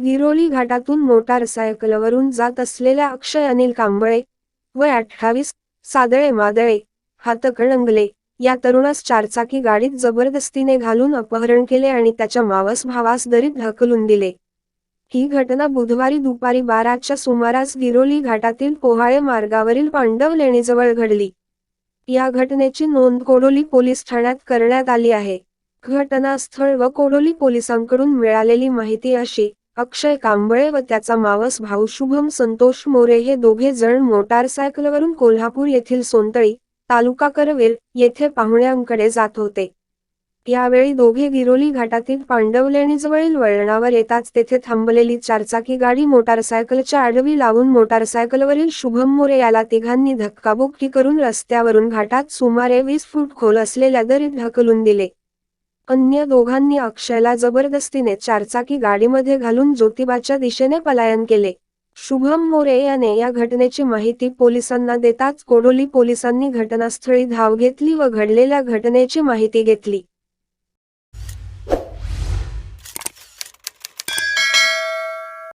गिरोली घाटातून मोटारसायकलवरून जात असलेल्या अक्षय अनिल कांबळे वय अठ्ठावीस सादळे मादळे हातकणंगले या तरुणास चारचाकी गाडीत जबरदस्तीने घालून अपहरण केले आणि त्याच्या मावस भावास दरीत ढकलून दिले. ही घटना बुधवारी दुपारी बाराच्या सुमारास गिरोली घाटातील पोहाळे मार्गावरील पांडव लेणीजवळ घडली. या घटनेची नोंद कोडोली पोलीस ठाण्यात करण्यात आली आहे. घटनास्थळ व कोडोली पोलिसांकडून मिळालेली माहिती अशी अक्षय कांबळे व त्याचा मावस भाऊ शुभम संतोष मोरे हे दोघे जण मोटारसायकलवरून कोल्हापूर येथील सोनतळी तालुका करवेल येथे पाहुण्यांकडे जात होते. यावेळी दोघे गिरोली घाटातील पांडवलेणीजवळील वळणावर येताच तेथे थांबलेली चारचाकी गाडी मोटारसायकलच्या आडवी लावून मोटारसायकलवरील शुभम मोरे याला तिघांनी धक्काबुक्की करून रस्त्यावरून घाटात सुमारे वीस फूट खोल असलेल्या दरीत ढकलून दिले. अन्य दोघांनी अक्षयला जबरदस्तीने चारचाकी गाडीमध्ये घालून ज्योतिबाच्या दिशेने पलायन केले. शुभम मोरे याने या घटनेची माहिती पोलिसांना देताच कोडोली पोलिसांनी घटनास्थळी धाव घेतली व घडलेल्या घटनेची माहिती घेतली.